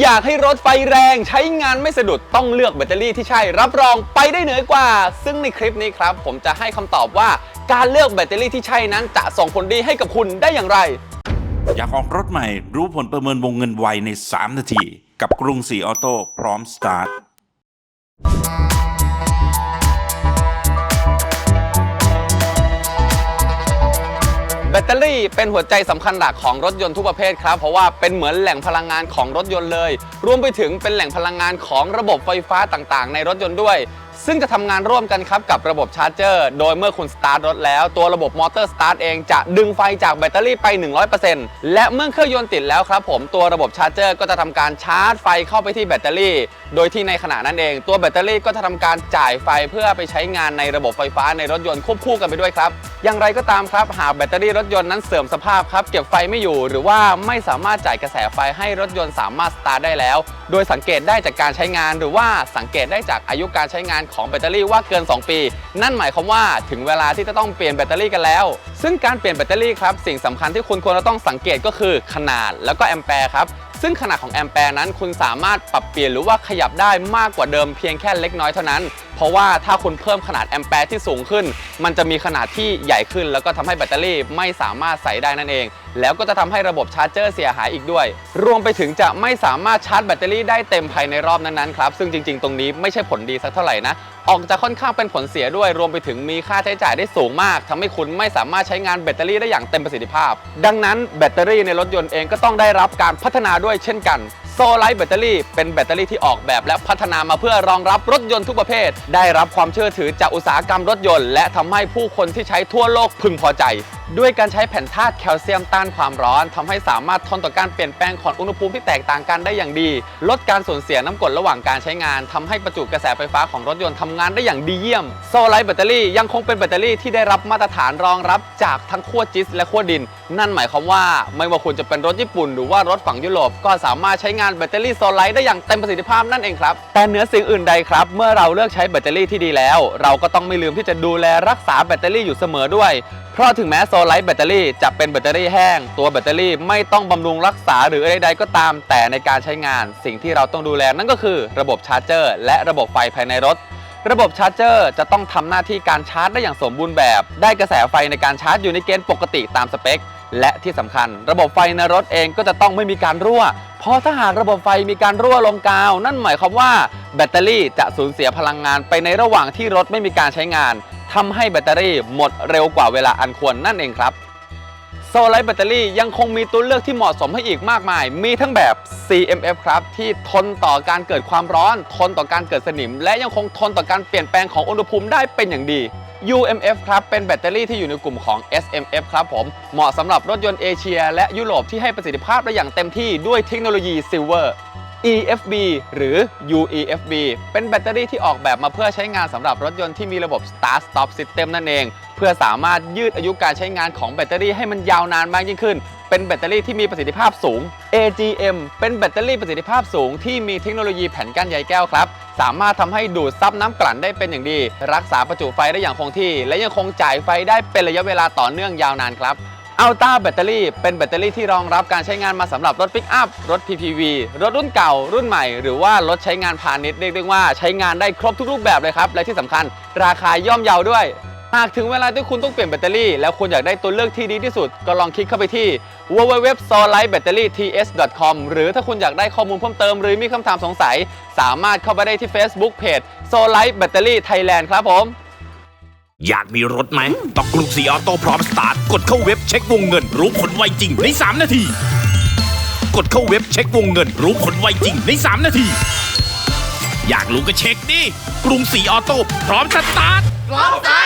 อยากให้รถไฟแรงใช้งานไม่สะดุดต้องเลือกแบตเตอรี่ที่ใช่รับรองไปได้เหนือกว่า ซึ่งในคลิปนี้ครับ ผมจะให้คำตอบว่าการเลือกแบตเตอรี่ที่ใช่นั้นจะส่งผลดีให้กับคุณได้อย่างไร อยากออกรถใหม่รู้ผลประเมินวงเงินไวใน 3 นาที กับกรุงศรีออโต้พร้อมสตาร์ท ตเตอรี่เป็นหัวใจสำคัญหลักของรถยนต์ทุกประเภทครับ เพราะว่าเป็นเหมือนแหล่งพลังงานของรถยนต์เลย รวมไปถึงเป็นแหล่งพลังงานของระบบไฟฟ้าต่างๆ ในรถยนต์ด้วย ซึ่งจะทำงานร่วมกันครับกับระบบชาร์จเจอร์ โดยเมื่อคุณสตาร์ทรถแล้ว ตัวระบบมอเตอร์สตาร์ทเองจะดึงไฟจากแบตเตอรี่ไป 100%และเมื่อเครื่องยนต์ติดแล้วครับผมตัวระบบชาร์จเจอร์ก็จะทำการชาร์จไฟเข้าไปที่แบตเตอรี่ โดยที่ในขณะนั้นเอง ตัวแบตเตอรี่ก็จะทำการจ่ายไฟเพื่อไปใช้งานในระบบไฟฟ้าในรถยนต์ควบคู่กันไปด้วยครับอย่างไรก็ตามครับหากแบตเตอรี่รถยนต์นั้นเสื่อมสภาพครับเก็บไฟไม่อยู่ หรือว่าไม่สามารถจ่ายกระแสไฟให้รถยนต์สามารถสตาร์ทได้แล้ว โดยสังเกตได้จากการใช้งาน หรือว่าสังเกตได้จากอายุการใช้งานของแบตเตอรี่ว่าเกิน 2 ปี นั่นหมายความว่าถึงเวลาที่จะต้องเปลี่ยนแบตเตอรี่กันแล้ว ซึ่งการเปลี่ยนแบตเตอรี่ครับสิ่งสำคัญที่คุณควรจะต้องสังเกตก็คือขนาดแล้วก็แอมแปร์ครับซึ่งขนาดของแอมแปร์นั้นคุณสามารถปรับเปลี่ยนหรือว่าขยับได้มากกว่าเดิมเพียงแค่เล็กน้อยเท่านั้น เพราะว่าถ้าคุณเพิ่มขนาดแอมแปร์ที่สูงขึ้น มันจะมีขนาดที่ใหญ่ขึ้น แล้วก็ทำให้แบตเตอรี่ไม่สามารถใส่ได้นั่นเอง แล้วก็จะทำให้ระบบชาร์จเจอร์เสียหายอีกด้วย รวมไปถึงจะไม่สามารถชาร์จแบตเตอรี่ได้เต็มภายในรอบนั้นๆครับ ซึ่งจริง ๆ ตรงนี้ไม่ใช่ผลดีสักเท่าไหร่นะ ออกจะค่อนข้างเป็นผลเสียด้วย รวมไปถึงมีค่าใช้จ่ายได้สูงมากทำให้คุณไม่สามารถใช้งานแบตเตอรี่ได้อย่างเต็มประสิทธิภาพ ดังนั้นแบตเตอรี่ในรถยนต์เองก็ต้องได้รับการพัฒนาด้วยเช่นกันโซลไลท์แบตเตอรี่เป็นแบตเตอรี่ที่ออกแบบและพัฒนามาเพื่อรองรับรถยนต์ทุกประเภทได้รับความเชื่อถือจากอุตสาหกรรมรถยนต์ และทำให้ผู้คนที่ใช้ทั่วโลกพึงพอใจ ด้วยการใช้แผ่นธาตุแคลเซียมต้านความร้อนทำให้สามารถทนต่อการเปลี่ยนแปลงของอุณหภูมิที่แตกต่างกันได้อย่างดี ลดการสูญเสียน้ำกรดระหว่างการใช้งานทำให้ประจุกระแสไฟฟ้าของรถยนต์ทำงานได้อย่างดีเยี่ยมโซลไลท์แบตเตอรี่ยังคงเป็นแบตเตอรี่ที่ได้รับมาตรฐานรองรับจากทั้งขั้วจิสและขั้วดิน นั่นหมายความว่าไม่ว่าคุณจะเป็นรถญี่ปุ่น หรือว่ารถฝั่งยุโรปก็สามารถใช้งานแบตเตอรี่โซลไลท์ได้อย่างเต็มประสิทธิภาพนั่นเองครับแต่เหนือสิ่งอื่นใดครับ เมื่อเราเลือกใช้แบตเตอรี่ที่ดีแล้ว เราก็ต้องไม่ลืมที่จะดูแลรักษาแบตเตอรี่อยู่เสมอด้วย เพราะถึงแม้โซลไลท์แบตเตอรี่จะเป็นแบตเตอรี่แห้ง ตัวแบตเตอรี่ไม่ต้องบำรุงรักษาหรืออะไรใดๆก็ตามแต่ในการใช้งาน สิ่งที่เราต้องดูแลนั่นก็คือระบบชาร์จเจอร์ และระบบไฟภายในรถ ระบบชาร์จเจอร์จะต้องทำหน้าที่การชาร์จได้อย่างสมบูรณ์แบบ ได้กระแสไฟในการชาร์จอยู่ในเกณฑ์ปกติตามสเปค และที่สำคัญ ระบบไฟในรถเองก็จะต้องไม่มีการรั่ว เพราะถ้าหากระบบไฟมีการรั่วลงกาว นั่นหมายความว่าแบตเตอรี่จะสูญเสียพลังงานไปในระหว่างที่รถไม่มีการใช้งาน ทำให้แบตเตอรี่หมดเร็วกว่าเวลาอันควรนั่นเองครับโซลไลท์แบตเตอรี่ยังคงมีตัวเลือกที่เหมาะสมให้อีกมากมาย มีทั้งแบบ CMF ครับ ที่ทนต่อการเกิดความร้อน ทนต่อการเกิดสนิม และยังคงทนต่อการเปลี่ยนแปลงของอุณหภูมิได้เป็นอย่างดี UMF ครับ เป็นแบตเตอรี่ที่อยู่ในกลุ่มของ SMF ครับผม เหมาะสำหรับรถยนต์เอเชีย และยุโรปที่ให้ประสิทธิภาพได้อย่างเต็มที่ด้วยเทคโนโลยีซิลเวอร์ EFB หรือ UEFB เป็นแบตเตอรี่ที่ออกแบบมาเพื่อใช้งานสำหรับรถยนต์ที่มีระบบ Start Stop System นั่นเอง เพื่อสามารถยืดอายุการใช้งานของแบตเตอรี่ให้มันยาวนานมากยิ่งขึ้น เป็นแบตเตอรี่ที่มีประสิทธิภาพสูง AGM เป็นแบตเตอรี่ประสิทธิภาพสูงที่มีเทคโนโลยีแผ่นกั้นใยแก้วครับ สามารถทำให้ดูดซับน้ำกลั่นได้เป็นอย่างดี รักษาประจุไฟได้อย่างคงที่ และยังคงจ่ายไฟได้เป็นระยะเวลาต่อเนื่องยาวนานครับ อัลต้าแบตเตอรี่เป็นแบตเตอรี่ที่รองรับการใช้งานมาสำหรับรถปิกอัพ รถ PPV รถรุ่นเก่า รุ่นใหม่ หรือว่ารถใช้งานพาณิชย์เรียกได้ว่าใช้งานได้ครบทุกรูปแบบเลยครับ และที่สำคัญราคาย่อมเยาด้วย หากถึงเวลาที่คุณต้องเปลี่ยนแบตเตอรี่ แล้วคุณอยากได้ตัวเลือกที่ดีที่สุด ก็ลองคลิกเข้าไปที่ www.solightbattery.ts.com หรือถ้าคุณอยากได้ข้อมูลเพิ่มเติม หรือมีคำถามสงสัย สามารถเข้าไปได้ที่ Facebook Page Solight Battery Thailand ครับผม อยากมีรถไหมต้องกรุงศรีออโต้พร้อมสตาร์ท กดเข้าเว็บเช็ควงเงิน รู้ผลไวจริงใน 3 นาที กดเข้าเว็บเช็ควงเงิน รู้ผลไวจริงใน 3 นาที อยากรู้ก็เช็คดิ กรุงศรีออโต้พร้อมสตาร์ทพร้อมสตาร์ท